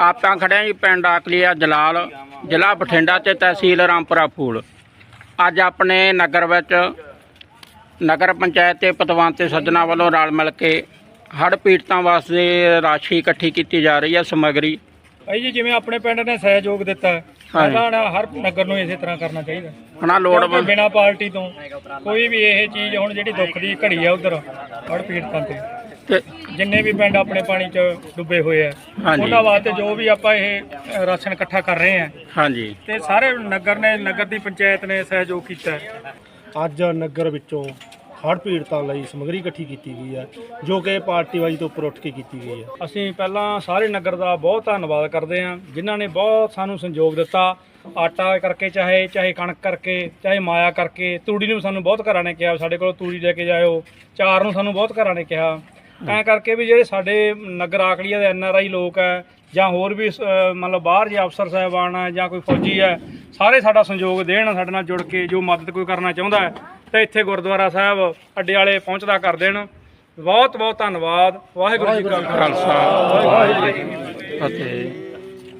ਆਪਾਂ ਖੜੇ ਹਾਂ ਜੀ ਪਿੰਡ ਆਕਲੀਆ ਜਲਾਲ ਜ਼ਿਲ੍ਹਾ ਬਠਿੰਡਾ ਤੇ ਤਹਿਸੀਲ ਰਾਮਪੁਰਾ ਫੂਲ। ਅੱਜ ਆਪਣੇ ਨਗਰ ਵਿੱਚ ਨਗਰ ਪੰਚਾਇਤ ਤੇ ਪਤਵੰਤ ਤੇ ਸੱਜਣਾ ਵੱਲੋਂ ਰਲ ਮਿਲ ਕੇ ਹੜ੍ਹ ਪੀੜਤਾਂ ਵਾਸਤੇ ਰਾਸ਼ੀ ਇਕੱਠੀ ਕੀਤੀ ਜਾ ਰਹੀ ਹੈ ਸਮੱਗਰੀ। ਭਾਈ ਜੀ ਜਿਵੇਂ ਆਪਣੇ ਪਿੰਡ ਨੇ ਸਹਿਯੋਗ ਦਿੱਤਾ। ਸਾਡਾ ਹਰ ਨਗਰ ਨੂੰ ਇਸੇ ਤਰ੍ਹਾਂ ਕਰਨਾ ਚਾਹੀਦਾ। ਹਨਾ ਲੋੜ ਬਿਨਾਂ ਪਾਰਟੀ ਤੋਂ ਕੋਈ ਵੀ ਇਹ ਚੀਜ਼ ਹੁਣ ਜਿਹੜੀ ਦੁੱਖ ਦੀ ਘੜੀ ਆ ਉਧਰ ਹੜ ਪੀੜਤਾਂ ਤੇ। ਤੇ ਜਿੰਨੇ ਵੀ ਪਿੰਡ ਆਪਣੇ ਪਾਣੀ 'ਚ ਡੁੱਬੇ ਹੋਏ ਆ ਹਾਂਜੀ। ਉਹਨਾਂ ਵਾਸਤੇ ਜੋ ਵੀ ਆਪਾਂ ਇਹ ਅ, ਰਾਸ਼ਨ ਇਕੱਠਾ ਕਰ ਰਹੇ ਆ ਹਾਂਜੀ। ਤੇ ਸਾਰੇ ਨਗਰ ਨੇ ਨਗਰ ਦੀ ਪੰਚਾਇਤ ਨੇ ਸਹਿਯੋਗ ਕੀਤਾ। ਹੈ। ਅੱਜ ਨਗਰ ਵਿੱਚੋਂ ਹੜ੍ਹ ਪੀੜਤਾਂ ਲਈ ਸਮੱਗਰੀ ਇਕੱਠੀ ਕੀਤੀ ਗਈ ਹੈ ਜੋ ਕਿ ਪਾਰਟੀਬਾਜ਼ੀ ਤੋਂ ਉੱਪਰ ਉੱਠ ਕੇ ਕੀਤੀ ਗਈ ਹੈ। ਅਸੀਂ ਪਹਿਲਾਂ ਸਾਰੇ ਨਗਰ ਦਾ ਬਹੁਤ ਧੰਨਵਾਦ ਕਰਦੇ ਹਾਂ ਜਿਨ੍ਹਾਂ ਨੇ ਬਹੁਤ ਸਾਨੂੰ ਸੰਯੋਗ ਦਿੱਤਾ। ਆਟਾ ਕਰਕੇ ਚਾਹੇ ਚਾਹੇ ਕਣਕ ਕਰਕੇ ਚਾਹੇ ਮਾਇਆ ਕਰਕੇ ਤੂੜੀ ਨੂੰ ਸਾਨੂੰ ਬਹੁਤ ਘਰਾਂ ਨੇ ਕਿਹਾ ਸਾਡੇ ਕੋਲ ਤੂੜੀ ਲੈ ਕੇ ਜਾਇਓ ਚਾਰ ਨੂੰ ਸਾਨੂੰ ਬਹੁਤ ਘਰਾਂ ਨੇ ਕਿਹਾ। ਐਂ ਕਰਕੇ ਵੀ ਜਿਹੜੇ ਸਾਡੇ ਨਗਰ ਆਕੜੀਆ ਦੇ ਐਨ ਆਰ ਆਈ ਲੋਕ ਹੈ ਜਾਂ ਹੋਰ ਵੀ ਅ, ਮਤਲਬ ਬਾਹਰ ਜੇ ਅਫਸਰ ਸਾਹਿਬਾਨ ਹੈ ਜਾਂ ਕੋਈ ਫੌਜੀ ਹੈ ਸਾਰੇ ਸਾਡਾ ਸੰਯੋਗ ਦੇਣ ਸਾਡੇ ਨਾਲ ਜੁੜ ਕੇ ਜੋ ਮਦਦ ਕੋਈ ਕਰਨਾ ਚਾਹੁੰਦਾ ਹੈ ਤੇ ਇੱਥੇ ਗੁਰਦੁਆਰਾ ਸਾਹਿਬ ਅੱਡੇ ਵਾਲੇ ਪਹੁੰਚਦਾ ਕਰ ਦੇਣ। ਬਹੁਤ ਬਹੁਤ ਧੰਨਵਾਦ। ਵਾਹਿਗੁਰੂ ਜੀ ਕਾ ਖਾਲਸਾ ਖਾਲਸਾ। ਵਾਹਿਗੁਰੂ ਜੀ ਕੀ ਫਤਿਹ।